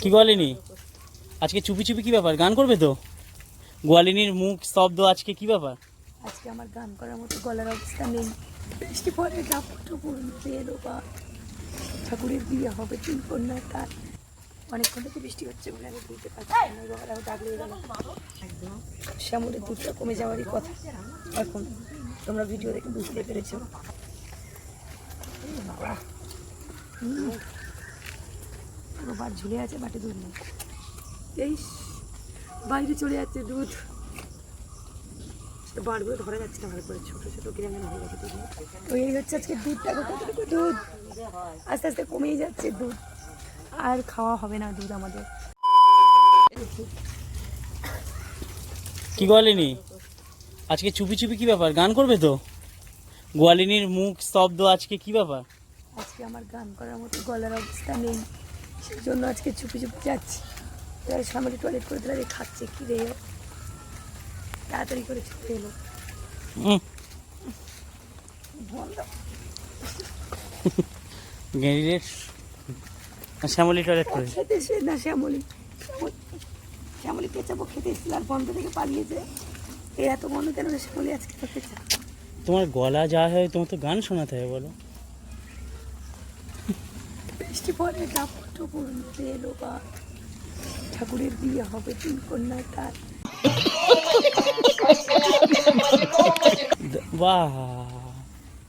কি গোয়ালিনী? আজকে চুপি চুপি কি ব্যাপার? গান করবে তো? গোয়ালিনীর মুখ শব্দ আজকে কি ব্যাপার? আজকে আমার গান করার মতো গলার অবস্থা নেই। বৃষ্টি পরে টুপুর এলো বা ঠাকুরের বিয়ে হবে তিন কন্যা তার। অনেকক্ষণ থেকে বৃষ্টি হচ্ছে বলে আমি বুঝতে পারছি না শ্যামলের দুধটা কমে যাওয়ারই কথা। এখন তোমরা ভিডিও দেখে বুঝতে পেরেছ। বাবা। পুরো বার ঝুলে আছে বাটে দুধ নেই। এই বাইরে চলে যাচ্ছে দুধ। সেটা বারগুলো ধরা যাচ্ছে না ভালো করে। ছোটো ছোটো যেন হয়ে গেছে দুধ তো এই হচ্ছে আজকে দুধটা কতটুকু দুধ। আস্তে আস্তে কমেই যাচ্ছে দুধ। আর খাওয়া হবে না দুধ আমাদের। কি গোয়ালিনী? আজকে চুপি চুপি কি ব্যাপার? গান করবে তো? গোয়ালিনীর মুখ স্তব্ধ আজকে কি ব্যাপার? আজকে আমার গান করার মতো গলার অবস্থা নেই। সেই জন্য আজকে চুপি চুপি যাচ্ছি। এবার সামনে টয়লেট করে দিলে খাচ্ছে কি রে? তাড়াতাড়ি করে ছুটে এলো। শ্যামলি টয়লেট করে খেতে সে না শ্যামলি। শ্যামলি- শ্যামলি পেঁচাবো খেতে এসেছিল আর বন্ধ থেকে পালিয়েছে। এত বন্ধ কেন শ্যামলি আজকে খেতে চা তোমার গলা যা হয় তোমার তো গান শোনাতে হবে বলো। বৃষ্টি পরে কাপড় টুপুর এলো বা ঠাকুরের বিয়ে হবে তিন কন্যা তার। বাহ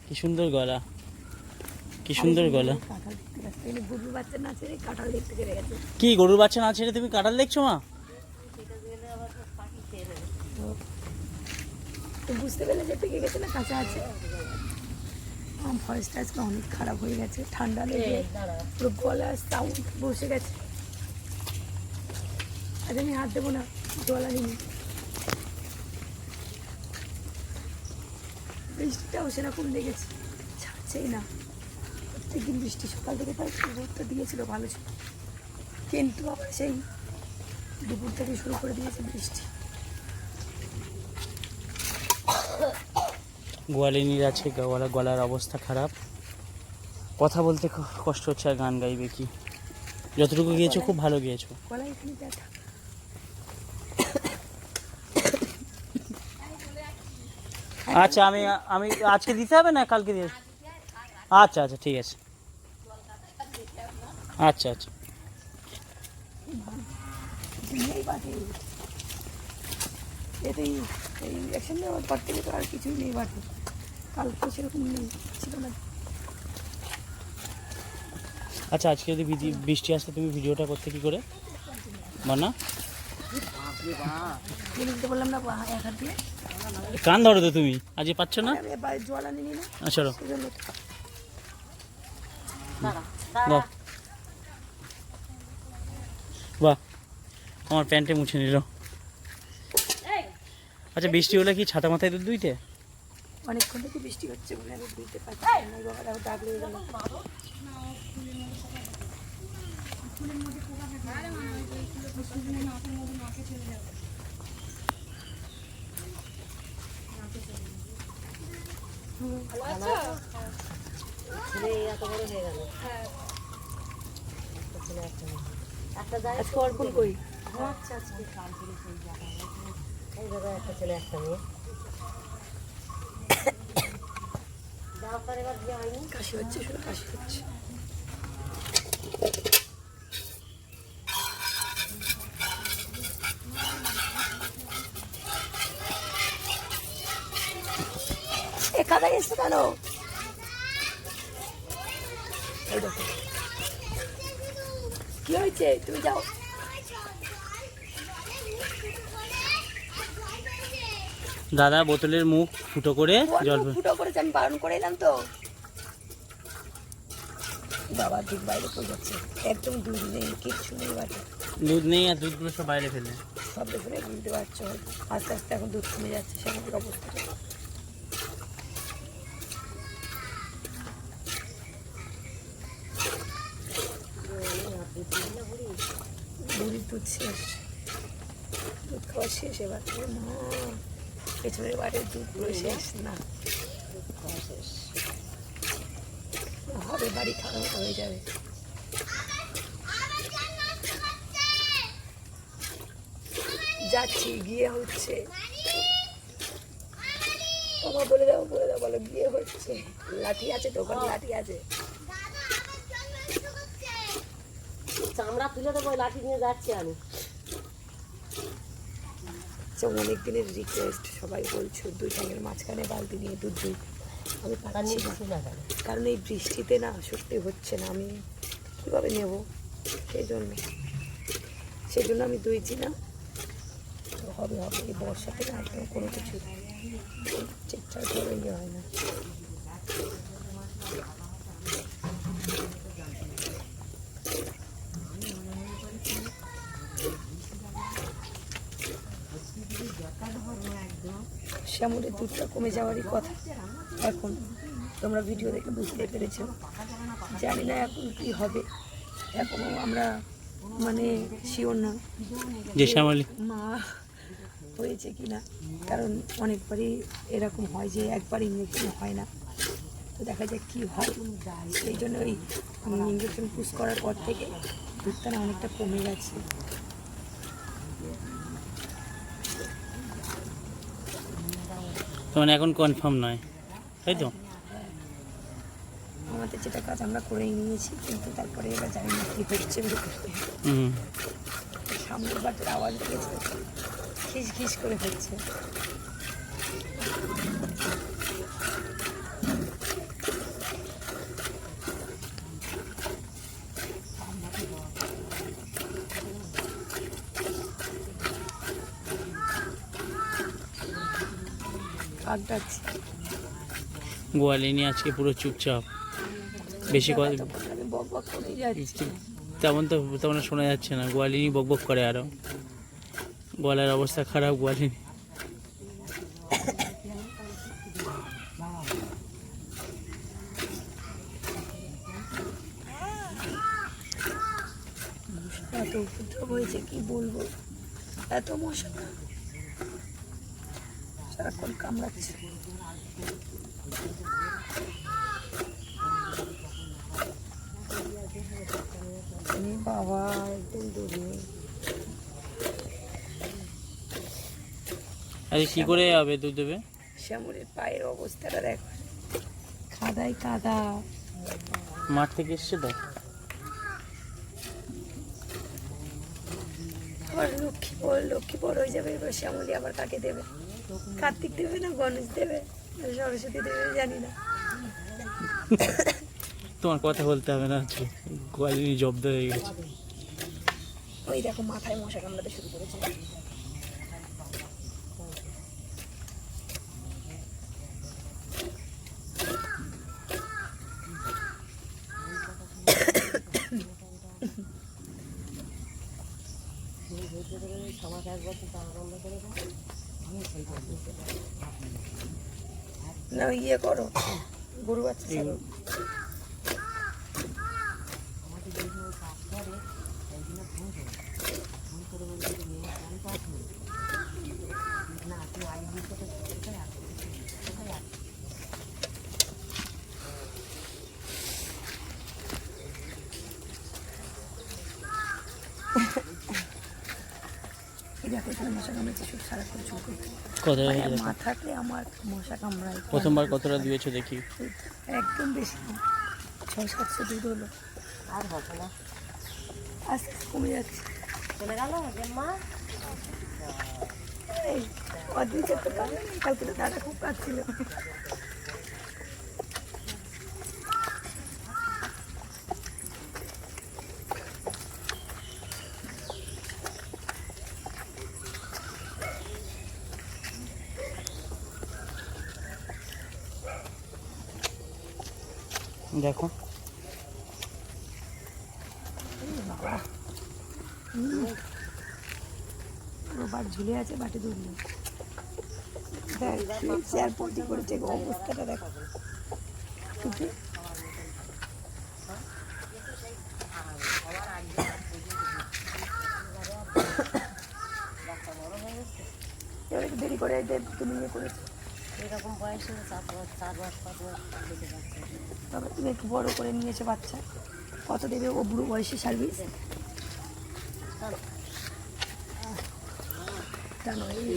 কি সুন্দর গলা। কি সুন্দর গলা। গরুর বাচ্চা নাচে রে কাঁঠাল দেখতে গেলে গেছে। কি গরুর বাচ্চা না ছেড়ে তুমি কাঁঠাল দেখছ মা? তো বুঝতে পেরে যে পেকে গেছে না কাঁচা আছে? ভয়েসটা আজকে অনেক খারাপ হয়ে গেছে ঠান্ডা লেগে পুরো গলা সাউন্ড বসে গেছে। আজ আমি হাত দেবো না গলা নিয়ে বৃষ্টিটাও সেরকম লেগেছে ছাড়ছেই না। প্রত্যেকদিন বৃষ্টি সকাল থেকে তার রোদটা দিয়েছিল ভালো ছিল। কিন্তু আবার সেই দুপুর থেকে শুরু করে দিয়েছে বৃষ্টি। গোয়ালিনীর আছে গলা গলার অবস্থা খারাপ। কথা বলতে কষ্ট হচ্ছে আর গান গাইবে কি? যতটুকু গিয়েছো, খুব ভালো গিয়েছো। আচ্ছা আমি আমি আজকে দিতে হবে না কালকে দিয়ে? আচ্ছা আচ্ছা ঠিক আছে। আচ্ছা আচ্ছা। নেই বাটে এতে এই ইঞ্জেকশন নেওয়ার পর থেকে তো আর কিছুই নেই বাটে কালকে সেরকম নেই ছিল না। আচ্ছা আজকে যদি বৃষ্টি আসতে তুমি ভিডিওটা করতে কি করে? বললাম না এক হাত দিয়ে। কান ধরো তো তুমি আজকে পাচ্ছ না? জল না। আচ্ছা বাহ বাহ আমার প্যান্টে মুছে নিল। আচ্ছা বৃষ্টি হলে কি ছাতা মাথায় দুধ দুইতে অনেকক্ষণ থেকে বৃষ্টি হচ্ছে বলে আমি বুঝতে পারছি না। এই বাবাটা ডাকলে গেল। আজকে। অর্পণ করি কাশি হচ্ছে শুধু কাশি হচ্ছে। এ কাদায় এসছো কেন? এই কি হয়েছে? তুমি যাও। দাদা বোতলের মুখ ফুটো করে জল ফুটো করেছে আমি বারণ করে এলাম তো। বাবা দুধ বাইরে পড়ে যাচ্ছে। একদম দুধ নেই কিচ্ছু নেই বাড়ি দুধ নেই আর দুধগুলো সব বাইরে ফেলে। সব দেখে বুঝতে পারছ? আস্তে আস্তে এখন দুধ কমে যাচ্ছে সেখানে অবস্থা। বুড়ির দুধ শেষ। দুধ খাওয়া শেষ এবার। না পেছনের বাড়ির দুধ পুরো না। হবে, বাড়ি খাওয়া হয়ে যাবে। যাচ্ছি, গিয়ে হচ্ছে। বাবা বলে দাও বলে দাও, বলো, গিয়ে হচ্ছে। লাঠি আছে দোকান লাঠি আছে। চামড়া তুলে দেবো লাঠি নিয়ে যাচ্ছি আমি। আচ্ছা অনেক দিনের রিকোয়েস্ট সবাই বলছো দুই ঠ্যাঙের মাঝখানে বালতি নিয়ে দুধ দুই। আমি পাচ্ছি না। কারণ এই বৃষ্টিতে না সত্যি হচ্ছে না আমি কীভাবে নেব? সেই জন্য। সেই জন্য আমি দুইছি না হবে হবে। এই বর্ষাতে না একদম কোনো কিছু ঠিকঠাক করে ইয়ে হয় না। শ্যামলের দুধটা কমে যাওয়ারই কথা। এখন তোমরা ভিডিও দেখে বুঝতে পেরেছ। জানি না এখন কি হবে। এখনও আমরা মানে শিওর না যে শ্যামলী। মা হয়েছে কি না কারণ অনেকবারই এরকম হয় যে একবার ইঞ্জেকশন হয় না। তো দেখা যায় কী হয়। সেই জন্য ওই ইঞ্জেকশন পুশ করার পর থেকে দুধটা না অনেকটা কমে গেছে। তো মানে এখন কনফার্ম নয় তাই তো? আমাদের যেটা কাজ আমরা করে নিয়েছি কিন্তু তারপরে এবার জানি না কী হচ্ছে। হুম। সামনের বাটের আওয়াজ দিয়েছে খিস খিস করে হচ্ছে। গোয়ালিনী আজকে পুরো চুপচাপ। বেশি বক বক যাচ্ছি। তেমন তো তেমন শোনা যাচ্ছে না। গোয়ালিনী বকবক করে আরও। গলার অবস্থা খারাপ গোয়ালিনী এত উপদ্রব হয়েছে কি বলব? এত মশা সারাক্ষণ কামড়াচ্ছে। এ বাবা একদম দূরে আরে কি করে যাবে দুধ দেবে? শ্যামলের পায়ের অবস্থাটা দেখো। কাদাই কাদা। মাঠ থেকে এসছে আবার লক্ষ্মী বড় লক্ষ্মী বড় হয়ে যাবে এবার শ্যামলী আবার কাকে দেবে? কার্তিক দেবে না গণেশ দেবে? সরস্বতী দেবে জানি না। তোমার কথা বলতে হবে না আজকে জব্দ হয়ে গেছে। ওই দেখো মাথায় মশা কামড়াতে শুরু করেছে। না ইয়ে করো। গরু বাচ্চা কত মা থাকলে আমার মশা কামড়ায়। প্রথমবার কতটা দিয়েছ দেখি। একদম বেশি ছয় সাতশো দুধ হলো। আর হবে না। আস্তে আস্তে কমে যাচ্ছে। চলে গেল মা? কালকে তো দাদা খুব কাঁদছিল। দেখো। পুরো বার ঝুলে আছে, বাটে পটি করেছে অবস্থাটা দেখো। দেরি করে তুমি ইয়ে করেছ। এরকম বয়সে চার চার মাস পাঁচ মাস থেকে যাচ্ছে। তবে তুমি একটু বড় করে নিয়েছো বাচ্চা। কত দেবে ও বুড়ো বয়সে সার্ভিস?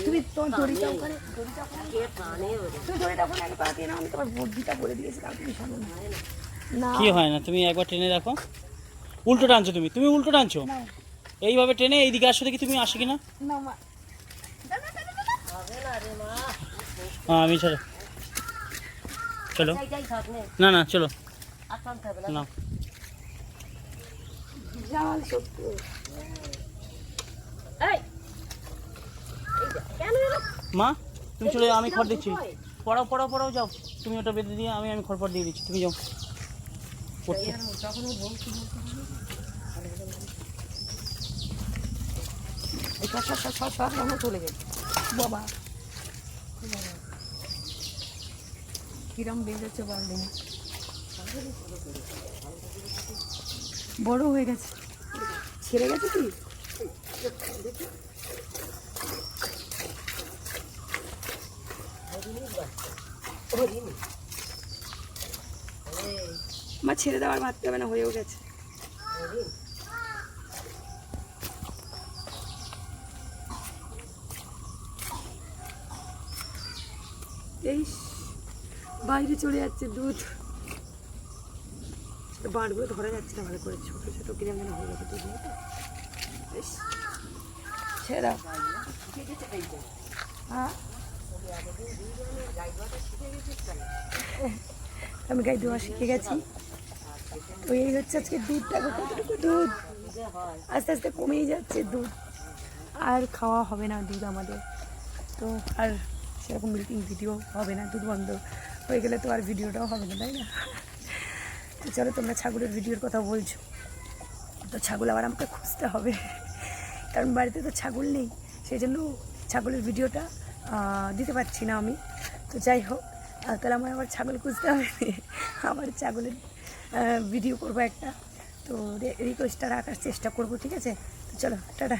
তুমি তোমার দড়িটা ওখানে দড়িটা তুমি দড়িটা ওখানে আগে পাঠিয়ে নাও আমি তোমার বুদ্ধিটা বলে দিয়েছিলাম তুমি শোনো না। কি হয় না তুমি একবার টেনে রাখো উল্টো টানছো তুমি তুমি উল্টো টানছো? এইভাবে টেনে এইদিকে আসো দেখি তুমি আসো কিনা? না মা হবে না রে মা হ্যাঁ আমি চলো চলো নে না চলো না মা তুমি চলে যাও আমি খড় দিচ্ছি পড়াও পড়াও পড়াও যাও তুমি ওটা বেঁধে দিয়ে আমি আমি খড় ফড় দিয়ে দিচ্ছি তুমি যাও পড়তে তখন ও বলছি এই সর সর সর সর সর আমরা চলে যাই বাবা কিরম বেজেছে বললে বড় হয়ে গেছে। ছেড়ে গেছে কি? মা ছেড়ে দেওয়ার ভাবতে হবে না হয়েও গেছে। এই বাইরে চলে যাচ্ছে দুধ। বাঁটগুলো ধরা যাচ্ছে না, ভালো করে ছোটো ছোটো কিরম যেন হয়ে গেছে দুধ বেশ। দাও। হ্যাঁ? আমি গাই দেওয়া শিখে গেছি। তো এই হচ্ছে আজকে দুধটা কতটুকু দুধ? আস্তে আস্তে কমেই যাচ্ছে দুধ। আর খাওয়া হবে না দুধ আমাদের। তো আর সেরকম মিল্কিং ভিডিও হবে না, দুধ বন্ধ। হয়ে গেলে তো আর ভিডিওটাও হবে না, তাই না? তো চলো তোমরা ছাগলের ভিডিওর কথা বলছো। তো ছাগল আবার আমাকে খুঁজতে হবে। কারণ বাড়িতে তো ছাগল নেই, সেই জন্য ছাগলের ভিডিওটা দিতে পারছি না আমি। তো যাই হোক তাহলে আমার আবার ছাগল খুঁজতে হবে। আবার ছাগলের ভিডিও করব একটা। তো রিকোয়েস্টটা রাখার চেষ্টা করব, ঠিক আছে? তো চলো, টাটা।